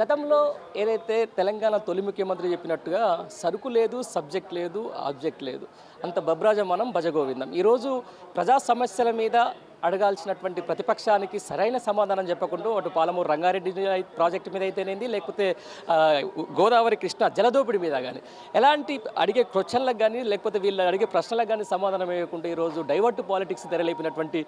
గతంలో ఏదైతే తెలంగాణ తొలి ముఖ్యమంత్రి చెప్పినట్టుగా సరుకు లేదు సబ్జెక్ట్ లేదు ఆబ్జెక్ట్ లేదు. అంత బబ్రాజమానం భజగోవిందం. ఈరోజు ప్రజా సమస్యల మీద అడగాల్సినటువంటి ప్రతిపక్షానికి సరైన సమాధానం చెప్పకుండా అటు పాలమూరు రంగారెడ్డి ప్రాజెక్టు మీద అయితేనేది లేకపోతే గోదావరి కృష్ణ జలదోపిడి మీద కానీ ఎలాంటి అడిగే క్వశ్చన్లకు కానీ లేకపోతే వీళ్ళు అడిగే ప్రశ్నలకు కానీ సమాధానం ఇవ్వకుండా ఈరోజు డైవర్ట్ పాలిటిక్స్ తెరలేపినటువంటి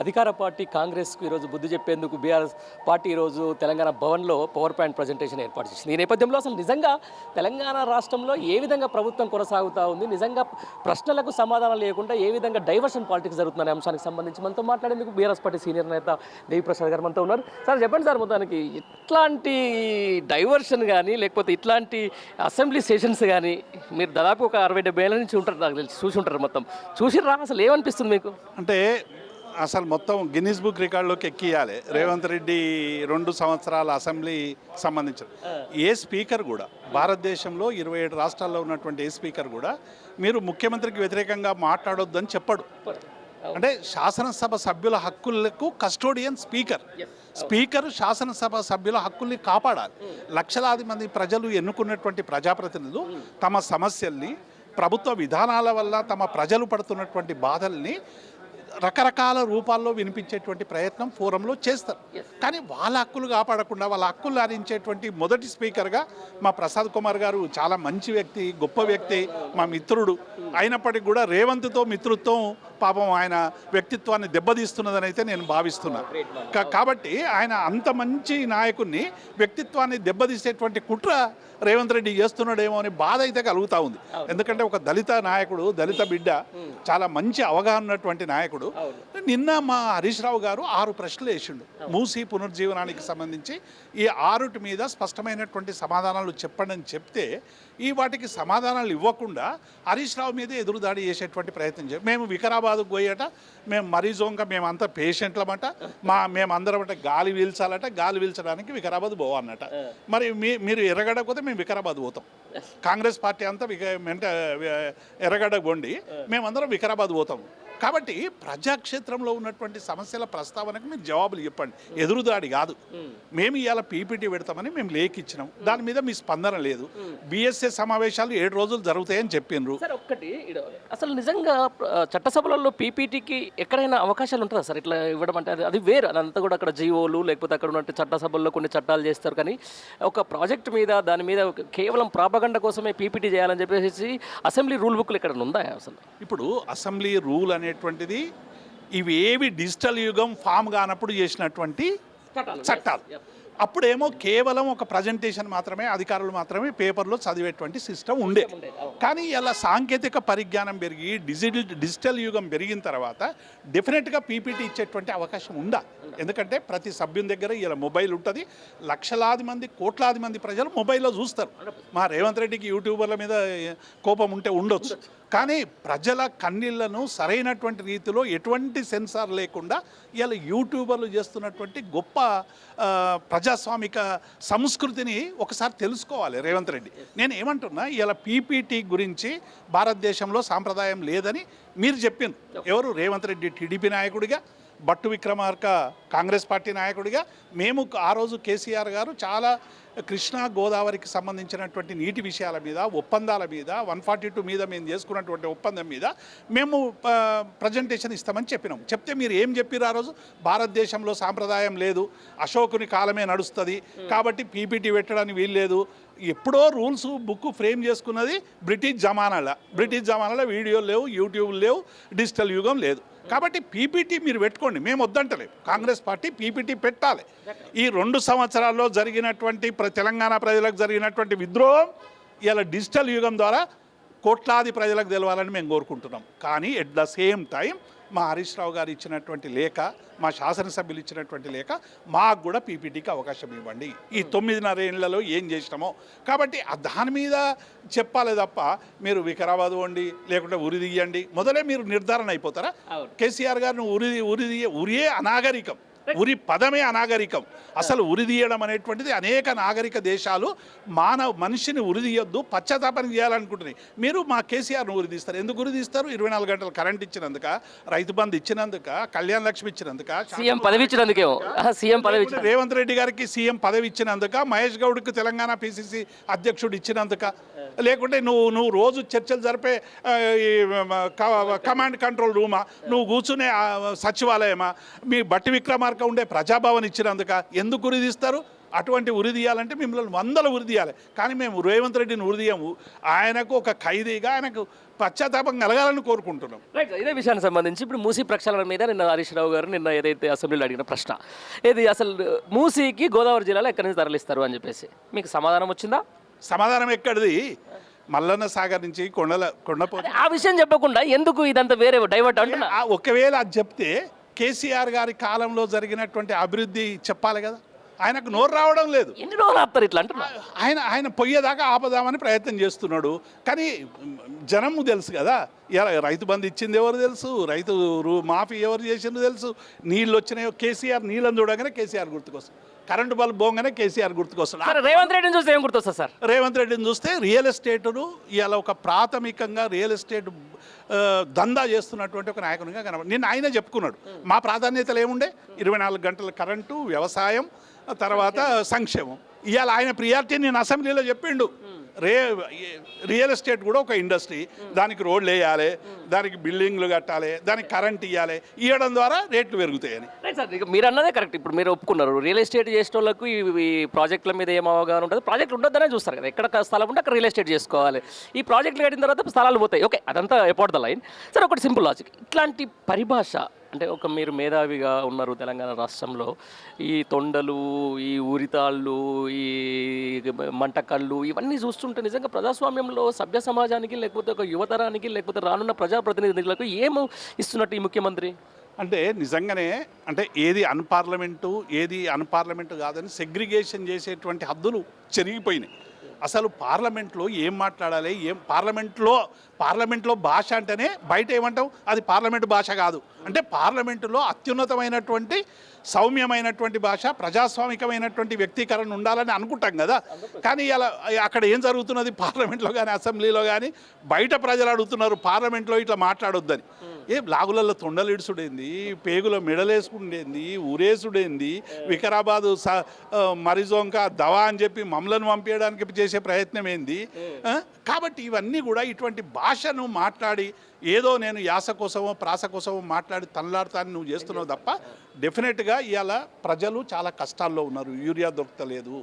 అధికార పార్టీ కాంగ్రెస్కు ఈరోజు బుద్ధి చెప్పేందుకు బీఆర్ఎస్ పార్టీ ఈరోజు తెలంగాణ భవన్లో పవర్ పాయింట్ ప్రజెంటేషన్ ఏర్పాటు చేసింది. ఈ నేపథ్యంలో అసలు నిజంగా తెలంగాణ రాష్ట్రంలో ఏ విధంగా ప్రభుత్వం కొనసాగుతూ ఉంది నిజంగా ప్రశ్నలకు సమాధానం లేకుండా ఏ విధంగా డైవర్షన్ పాలిటిక్స్ జరుగుతుందనే అంశానికి సంబంధించి మనతో మాట్లాడేందుకు బీఆర్ఎస్ పార్టీ సీనియర్ నేత దేవిప్రసాద్ గారు మనతో ఉన్నారు. సార్ చెప్పండి సార్ మొత్తానికి ఇట్లాంటి డైవర్షన్ కానీ లేకపోతే ఇట్లాంటి అసెంబ్లీ సెషన్స్ కానీ మీరు దాదాపు ఒక అరవై డెబ్బై ఏళ్ళ నుంచి ఉంటారు నాకు తెలిసి చూసి ఉంటారు మొత్తం. చూసిర్రా? అసలు ఏమనిపిస్తుంది మీకు? అంటే అసలు మొత్తం గిన్నిస్ బుక్ రికార్డులోకి ఎక్కియాలి. రేవంత్ రెడ్డి రెండు సంవత్సరాల అసెంబ్లీ సంబంధించిన. ఏ స్పీకర్ కూడా భారతదేశంలో ఇరవై ఏడు రాష్ట్రాల్లో ఉన్నటువంటి ఏ స్పీకర్ కూడా మీరు ముఖ్యమంత్రికి వ్యతిరేకంగా మాట్లాడొద్దని చెప్పడు. అంటే శాసనసభ సభ్యుల హక్కులకు కస్టోడియన్ స్పీకర్. స్పీకర్ శాసనసభ సభ్యుల హక్కుల్ని కాపాడాలి. లక్షలాది మంది ప్రజలు ఎన్నుకున్నటువంటి ప్రజాప్రతినిధులు తమ సమస్యల్ని ప్రభుత్వ విధానాల వల్ల తమ ప్రజలు పడుతున్నటువంటి బాధల్ని రకరకాల రూపాల్లో వినిపించేటువంటి ప్రయత్నం ఫోరంలో చేస్తారు. కానీ వాళ్ళ హక్కులు కాపాడకుండా వాళ్ళ హక్కులు హరించేటువంటి మొదటి స్పీకర్గా మా ప్రసాద్ కుమార్ గారు చాలా మంచి వ్యక్తి గొప్ప వ్యక్తి మా మిత్రుడు. అయినప్పటికీ కూడా రేవంత్తో మిత్రుత్వం పాపం ఆయన వ్యక్తిత్వాన్ని దెబ్బతీస్తున్నదని అయితే నేను భావిస్తున్నా. కాబట్టి ఆయన అంత మంచి నాయకుడిని వ్యక్తిత్వాన్ని దెబ్బతీసేటువంటి కుట్ర రేవంత్ రెడ్డి చేస్తున్నాడేమో అని బాధ అయితే కలుగుతా ఉంది. ఎందుకంటే ఒక దళిత నాయకుడు దళిత బిడ్డ చాలా మంచి అవగాహన ఉన్నటువంటి నాయకుడు నిన్న మా హరీష్ రావు గారు ఆరు ప్రశ్నలు వేసిండు. మూసి పునర్జీవనానికి సంబంధించి ఈ ఆరుటి మీద స్పష్టమైనటువంటి సమాధానాలు చెప్పండి అని చెప్తే ఈ వాటికి సమాధానాలు ఇవ్వకుండా హరీష్ రావు మీద ఎదురుదాడి చేసేటువంటి ప్రయత్నం చేయాలి మేము వికారాబాద్కు పోయేట మేము మరీజోంగా మేమంతా పేషెంట్లమట మా మేమందరం అంటే గాలి పీల్చాలట గాలి పీల్చడానికి వికారాబాద్ పోవన్నట మరి మీ మీరు ఎర్రగడకపోతే మేము వికారాబాద్ పోతాం. కాంగ్రెస్ పార్టీ అంతా ఎర్రగడ్డ కొండి మేమందరం వికారాబాద్ పోతాం. కాబట్టి ప్రజాక్షేత్రంలో ఉన్నటువంటి సమస్యల ప్రస్తావనకు మీరు జవాబులు చెప్పండి. ఎదురుదాడి కాదు. మేము. ఇవాళ పీపీటీ పెడతామని మేము లేఖ ఇచ్చినాం దాని మీద మీ స్పందన లేదు. బీఎస్ఏ సమావేశాలు ఏడు రోజులు జరుగుతాయని చెప్పిండ్రు ఒక్కటి అసలు నిజంగా చట్టసభలలో పీపీటీకి ఎక్కడైనా అవకాశాలు ఉంటుందా సార్? ఇట్లా ఇవ్వడం అంటే అది వేరు. అదంతా కూడా అక్కడ జీవోలు లేకపోతే అక్కడ ఉన్నట్టు చట్టసభల్లో కొన్ని చట్టాలు చేస్తారు. కానీ ఒక ప్రాజెక్ట్ మీద దాని మీద కేవలం ప్రాపగండ కోసమే పీపీటీ చేయాలని చెప్పేసి అసెంబ్లీ రూల్ బుక్లు ఇక్కడ ఉందా అసలు? ఇప్పుడు అసెంబ్లీ రూల్ అనేటువంటిది ఇవి ఏవి డిజిటల్ యుగం ఫామ్ కానప్పుడు చేసినటువంటి చట్టాలు అప్పుడేమో కేవలం ఒక ప్రజెంటేషన్ మాత్రమే అధికారులు మాత్రమే పేపర్లో చదివేటువంటి సిస్టమ్ ఉండే. కానీ ఇలా సాంకేతిక పరిజ్ఞానం పెరిగి డిజిటల్ డిజిటల్ యుగం పెరిగిన తర్వాత డెఫినెట్గా పీపీటీ ఇచ్చేటువంటి అవకాశం ఉందా? ఎందుకంటే ప్రతి సభ్యుని దగ్గర ఇలా మొబైల్ ఉంటుంది. లక్షలాది మంది కోట్లాది మంది ప్రజలు మొబైల్లో చూస్తారు. మా రేవంత్ రెడ్డికి యూట్యూబర్ల మీద కోపం ఉంటే ఉండొచ్చు. కానీ ప్రజల కన్నీళ్ళను సరైనటువంటి రీతిలో ఎటువంటి సెన్సార్ లేకుండా ఇలా యూట్యూబర్లు చేస్తున్నటువంటి గొప్ప ప్రజాస్వామిక సంస్కృతిని ఒకసారి తెలుసుకోవాలి. రేవంత్ రెడ్డి. నేను ఏమంటున్నా ఇలా పీపీటీ గురించి భారతదేశంలో సాంప్రదాయం లేదని మీరు చెప్పిండ్రు. ఎవరు? రేవంత్ రెడ్డి టీడీపీ నాయకుడిగా బట్టు విక్రమార్క కాంగ్రెస్ పార్టీ నాయకుడిగా. మేము ఆ రోజు కేసీఆర్ గారు చాలా కృష్ణా గోదావరికి సంబంధించినటువంటి నీటి విషయాల మీద ఒప్పందాల మీద వన్ ఫార్టీ టూ మీద మేము చేసుకున్నటువంటి ఒప్పందం మీద మేము ప్రజెంటేషన్ ఇస్తామని చెప్పినాం. చెప్తే మీరు ఏం చెప్పారు ఆ రోజు? భారతదేశంలో సాంప్రదాయం లేదు అశోకుని కాలమే నడుస్తుంది కాబట్టి పీపీటీ పెట్టడానికి వీల్లేదు. ఎప్పుడో రూల్స్ బుక్ ఫ్రేమ్ చేసుకున్నది బ్రిటిష్ జమానాల బ్రిటిష్ జమానాలో వీడియోలు లేవు యూట్యూబ్ లేవు డిజిటల్ యుగం లేదు. కాబట్టి పీపీటీ మీరు పెట్టుకోండి మేము వద్దంటలేదు. కాంగ్రెస్ పార్టీ పీపీటీ పెట్టాలి. ఈ రెండు సంవత్సరాల్లో జరిగినటువంటి ప్ర- తెలంగాణ ప్రజలకు జరిగినటువంటి విద్రోహం ఇలా డిజిటల్ యుగం ద్వారా కోట్లాది ప్రజలకు తెలవాలని మేము కోరుకుంటున్నాం. కానీ ఎట్ ద సేమ్ టైం మా హరీష్ రావు గారు ఇచ్చినటువంటి లేఖ మా శాసనసభ్యులు ఇచ్చినటువంటి లేఖ మాకు కూడా పీపీటీకి అవకాశం ఇవ్వండి. ఈ తొమ్మిదిన్నర ఏళ్ళలో ఏం చేసినామో. కాబట్టి ఆ దాని మీద చెప్పాలి తప్ప మీరు వికారాబాద్ వండి లేకుంటే ఉరి తీయండి. మొదలే మీరు నిర్ధారణ అయిపోతారా. కేసీఆర్ గారిని ఉరి ఉరి ఉరియే అనాగరికం. ఉరి పదమే అనాగరికం. అసలు ఉరి తీయడం అనేటువంటిది అనేక నాగరిక దేశాలు మానవ మనిషిని ఉరి తీయొద్దు పశ్చాత్తాపం చేయాలనుకుంటున్నాయి మీరు మా కేసీఆర్ను ఉరి తీస్తారు. ఎందుకు ఉరి తీస్తారు? ఇరవై నాలుగు గంటలు కరెంట్ ఇచ్చినందుక రైతు బంధు ఇచ్చినందుక కళ్యాణ లక్ష్మి ఇచ్చినందుక సీఎం పదవి ఇచ్చినందుకేమో. సీఎం పదవి రేవంత్ రెడ్డి గారికి సీఎం పదవి ఇచ్చినందుక మహేష్ గౌడ్కి తెలంగాణ పిసిసి అధ్యక్షుడు ఇచ్చినందుక. లేకుంటే నువ్వు నువ్వు రోజు చర్చలు జరిపే ఈ, క- కమాండ్ కంట్రోల్ రూమా? నువ్వు కూర్చునే సచివాలయమా? మీ బట్టి విక్రమార్క ఉండే ప్రజాభవన్ ఇచ్చినందుక ఎందుకు ఉరిదీస్తారు అటువంటి ఉరిదీయాలంటే మిమ్మల్ని వందలు ఉరి తీయాలి. కానీ మేము రేవంత్ రెడ్డిని ఉరిదీయము ఆయనకు ఒక ఖైదీగా ఆయనకు పశ్చాత్తాపం కలగాలని కోరుకుంటున్నాం. రైట్ ఇదే విషయానికి సంబంధించి ఇప్పుడు మూసీ ప్రక్షాళన మీద నిన్న హరీష్ రావు గారు నిన్న ఏదైతే అసెంబ్లీలో అడిగిన ప్రశ్న ఏది అసలు మూసీకి గోదావరి జిల్లాలో ఎక్కడి నుంచి తరలిస్తారు అని చెప్పేసి. మీకు సమాధానం వచ్చిందా? సమాధానం ఎక్కడిది? మల్లన్న సాగర్ నుంచి కొండల కొండపో అదే ఆ విషయం చెప్పకుండా ఎందుకు ఇదంతా వేరే డైవర్ట్ అంటున్నా? ఒకవేళ అది చెప్తే కేసీఆర్ గారి కాలంలో జరిగినటువంటి అభివృద్ధి చెప్పాలి కదా. ఆయనకు నోరు రావడం లేదు. ఎన్ని రోజులు ఆపుతారు ఇట్లా అంటున్నా? ఆయన ఆయన పొయ్యేదాకా ఆపదామని ప్రయత్నం చేస్తున్నాడు. కానీ జనము తెలుసు కదా. ఇలా రైతు బంధు ఇచ్చింది ఎవరు తెలుసు? రైతు మాఫీ ఎవరు చేసిందో తెలుసు. నీళ్ళు వచ్చినాయో కేసీఆర్ నీళ్ళని చూడగానే కేసీఆర్ గుర్తుకొస్తుంది. కరెంటు బల్బ్ పోగానే కేసీఆర్ గుర్తుకొస్తాడు. రేవంత్ రెడ్డిని చూస్తే ఏం గుర్తొస్తుంది సార్? రేవంత్ రెడ్డిని చూస్తే రియల్ ఎస్టేటును ఇలా ఒక ప్రాథమికంగా రియల్ ఎస్టేట్ దందా చేస్తున్నటువంటి ఒక నాయకునిగా కనబడి నిన్న ఆయనే చెప్పుకున్నాడు. మా ప్రాధాన్యతలు ఏముండే? ఇరవై నాలుగు గంటల కరెంటు వ్యవసాయం తర్వాత సంక్షేమం. ఇవాళ ఆయన ప్రియారిటీ నేను అసెంబ్లీలో చెప్పిండు. రే రియల్ ఎస్టేట్ కూడా ఒక ఇండస్ట్రీ. దానికి రోడ్లు వేయాలి దానికి బిల్డింగ్లు కట్టాలి దానికి కరెంట్ ఇవ్వాలి ఇవ్వడం ద్వారా రేట్లు పెరుగుతాయని. రైట్ సార్ ఇక మీరు అన్నదే కరెక్ట్. ఇప్పుడు మీరు ఒప్పుకున్నారు. రియల్ ఎస్టేట్ చేసిన వాళ్ళకు ఈ ప్రాజెక్టుల మీద ఏం అవగాహన ఉంటుంది? ప్రాజెక్టులు ఉండొద్దనే చూస్తారు కదా. ఎక్కడ స్థలం ఉంటే అక్కడ రియల్ ఎస్టేట్ చేసుకోవాలి. ఈ ప్రాజెక్టులు కట్టిన తర్వాత స్థలాలు పోతాయి. ఓకే అదంతా ఎపోర్ట్ ద లైన్ సరే ఒకటి సింపుల్ లాజిక్. ఇట్లాంటి పరిభాష అంటే ఒక మీరు మేధావిగా ఉన్నారు తెలంగాణ రాష్ట్రంలో. ఈ తొండలు ఈ ఊరితాళ్ళు ఈ మంటకళ్ళు ఇవన్నీ చూస్తుంటే నిజంగా ప్రజాస్వామ్యంలో సభ్య సమాజానికి లేకపోతే ఒక యువతరానికి లేకపోతే రానున్న ప్రజాప్రతినిధులకు ఏం ఇస్తున్నట్టు ఈ ముఖ్యమంత్రి? అంటే నిజంగానే అంటే ఏది అన్పార్లమెంటు ఏది అన్పార్లమెంటు కాదని సెగ్రిగేషన్ చేసేటువంటి హద్దులు చెరిగిపోయినాయి. అసలు పార్లమెంట్లో ఏం మాట్లాడాలి? ఏం పార్లమెంట్లో పార్లమెంట్లో భాష అంటేనే బయట ఏమంటాం అది పార్లమెంటు భాష కాదు. అంటే పార్లమెంటులో అత్యున్నతమైనటువంటి సౌమ్యమైనటువంటి భాష ప్రజాస్వామికమైనటువంటి వ్యక్తీకరణ ఉండాలని అనుకుంటాం కదా. కానీ ఇలా అక్కడ ఏం జరుగుతున్నది? పార్లమెంట్లో కానీ అసెంబ్లీలో కానీ బయట ప్రజలు అడుగుతున్నారు పార్లమెంట్లో ఇట్లా మాట్లాడొద్దని. ఏ లాగులలో తొండలిడుసుడేంది పేగుల పేగులో మెడలేసుకుండేంది ఊరేసుడేంది వికారాబాదు స మరిజోంక దవా అని చెప్పి మమ్మలను పంపించడానికి చేసే ప్రయత్నం ఏంది కాబట్టి ఇవన్నీ కూడా ఇటువంటి భాషను మాట్లాడి ఏదో నేను యాస కోసమో ప్రాస కోసమో మాట్లాడి తనలాడతాన్ని నువ్వు చేస్తున్నావు తప్ప డెఫినెట్గా ఇవాళ ప్రజలు చాలా కష్టాల్లో ఉన్నారు. యూరియా దొరకలేదు.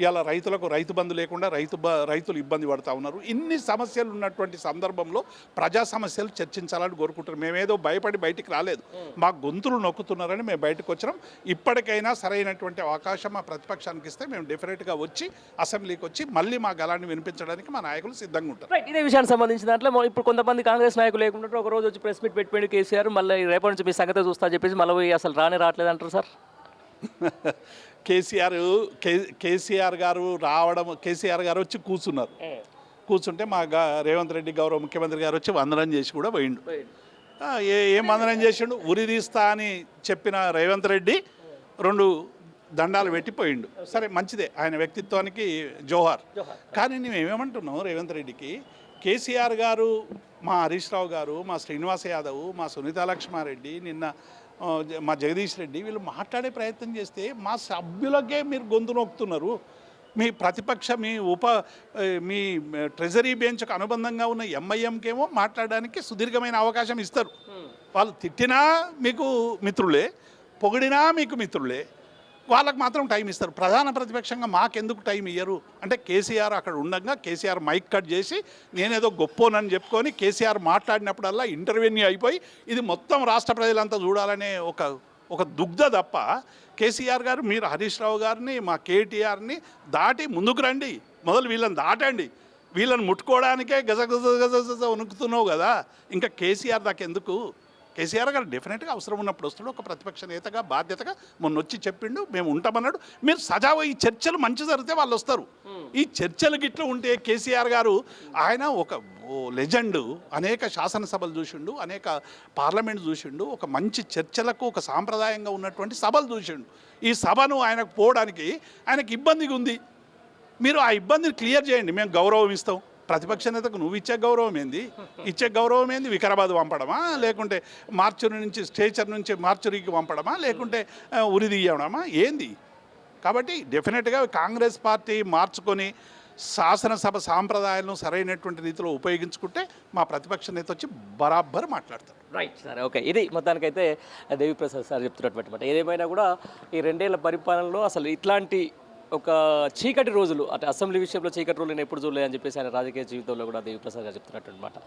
ఇవాళ రైతులకు రైతు బంధు లేకుండా రైతు రైతులు ఇబ్బంది పడతా ఉన్నారు. ఇన్ని సమస్యలు ఉన్నటువంటి సందర్భంలో ప్రజా సమస్యలు చర్చించాలని కోరుకుంటున్నాం మేమేదో భయపడి బయటికి రాలేదు. మా గొంతులు నొక్కుతున్నారని మేము బయటకు వచ్చినాం. ఇప్పటికైనా సరైనటువంటి అవకాశం మా ప్రతిపక్షానికి ఇస్తే మేము డెఫినెట్గా వచ్చి అసెంబ్లీకి వచ్చి మళ్ళీ మా గలాన్ని వినిపించడానికి మా నాయకులు సిద్ధంగా ఉంటారు. ఇదే విషయానికి సంబంధించిన దాంట్లో ఇప్పుడు కొంతమంది కాంగ్రెస్ నాయకులు లేకుండా ఒక రోజు వచ్చి ప్రెస్ మీట్ పెట్టిపోయింది కేసీఆర్ మళ్ళీ రేపటి నుంచి మీ సంగతి చూస్తా చెప్పేసి మళ్ళీ అసలు రానే రావట్లేదు అంటారు సార్? కేసీఆర్ కేసీఆర్ గారు రావడం కేసీఆర్ గారు వచ్చి కూర్చున్నారు. కూర్చుంటే మా గా- రేవంత్ రెడ్డి గౌరవ ముఖ్యమంత్రి గారు వచ్చి వందనం చేసి కూడా పోయిండు. ఏ ఏం వందనం చేసిండు? ఉరి తీస్తా అని చెప్పిన రేవంత్ రెడ్డి రెండు దండాలు పెట్టిపోయిండు సరే మంచిదే. ఆయన వ్యక్తిత్వానికి జోహార్. కానీ మేమేమంటున్నాం రేవంత్ రెడ్డికి? కేసీఆర్ గారు మా హరీష్ రావు గారు మా శ్రీనివాస యాదవ్ మా సునీత లక్ష్మారెడ్డి నిన్న మా జగదీష్ రెడ్డి వీళ్ళు మాట్లాడే ప్రయత్నం చేస్తే మా సభ్యులకే మీరు గొంతు నొక్కుతున్నారు. మీ ప్రతిపక్ష మీ ఉప మీ ట్రెజరీ బెంచ్కు అనుబంధంగా ఉన్న ఎంఐఎంకేమో మాట్లాడడానికి సుదీర్ఘమైన అవకాశం ఇస్తారు. వాళ్ళు తిట్టినా మీకు మిత్రులే పొగిడినా మీకు మిత్రులే వాళ్ళకి మాత్రం టైం ఇస్తారు. ప్రధాన ప్రతిపక్షంగా మాకెందుకు టైం ఇయ్యరు? అంటే కేసీఆర్ అక్కడ ఉండగా కేసీఆర్ మైక్ కట్ చేసి నేనేదో గొప్పోనని చెప్పుకొని కేసీఆర్ మాట్లాడినప్పుడల్లా ఇంటర్వ్యూని అయిపోయి ఇది మొత్తం రాష్ట్ర ప్రజలంతా చూడాలనే ఒక ఒక దుగ్ధ తప్ప కేసీఆర్ గారు మీరు హరీష్ రావు గారిని మా కేటీఆర్ని దాటి ముందుకు రండి. మొదలు వీళ్ళని దాటండి. వీళ్ళని ముట్టుకోవడానికే గజ గజ గజ గజ వణుకుతున్నావు కదా. ఇంకా కేసీఆర్ దాకా ఎందుకు? కేసీఆర్ గారు డెఫినెట్గా అవసరం ఉన్నప్పుడు వస్తాడు ఒక ప్రతిపక్ష నేతగా బాధ్యతగా మొన్న వచ్చి చెప్పిండు మేము ఉంటామన్నాడు. మీరు సజావు ఈ చర్చలు మంచి జరిగితే వాళ్ళు వస్తారు. ఈ చర్చలు గిట్ల ఉంటే కేసీఆర్ గారు ఆయన ఒక లెజెండు లెజెండ్ అనేక శాసనసభలు చూసిండు అనేక పార్లమెంట్ చూసిండు ఒక మంచి చర్చలకు ఒక సాంప్రదాయంగా ఉన్నటువంటి సభలు చూసిండు. ఈ సభను ఆయనకు పోవడానికి ఆయనకు ఇబ్బందిగా ఉంది మీరు ఆ ఇబ్బందిని క్లియర్ చేయండి. మేము గౌరవం ఇస్తాం. ప్రతిపక్ష నేతకు నువ్వు ఇచ్చే గౌరవం ఏంది? ఇచ్చే గౌరవం ఏంది? వికారాబాద్ పంపడమా? లేకుంటే మార్చురి నుంచి స్టేచర్ నుంచి మార్చురికి పంపడమా? లేకుంటే ఉరిదీయడమా ఏంది? కాబట్టి డెఫినెట్గా కాంగ్రెస్ పార్టీ మార్చుకొని శాసనసభ సాంప్రదాయాలను సరైనటువంటి రీతిలో ఉపయోగించుకుంటే మా ప్రతిపక్ష నేత వచ్చి బరాబర్ మాట్లాడతారు. Right sir okay. ఇది మొత్తానికైతే దేవిప్రసాద్ సార్ చెప్తున్నటువంటి మాట. ఏదేమైనా కూడా ఈ రెండేళ్ళ పరిపాలనలో అసలు ఇట్లాంటి ఒక చీకటి రోజులు అంటే అసెంబ్లీ విషయంలో చీకటి రోజులు నేను ఎప్పుడు చూడలేదు అని చెప్పేసి ఆయన రాజకీయ జీవితంలో కూడా దేవిప్రసాద్ గారు చెప్తున్నట్టు అనమాట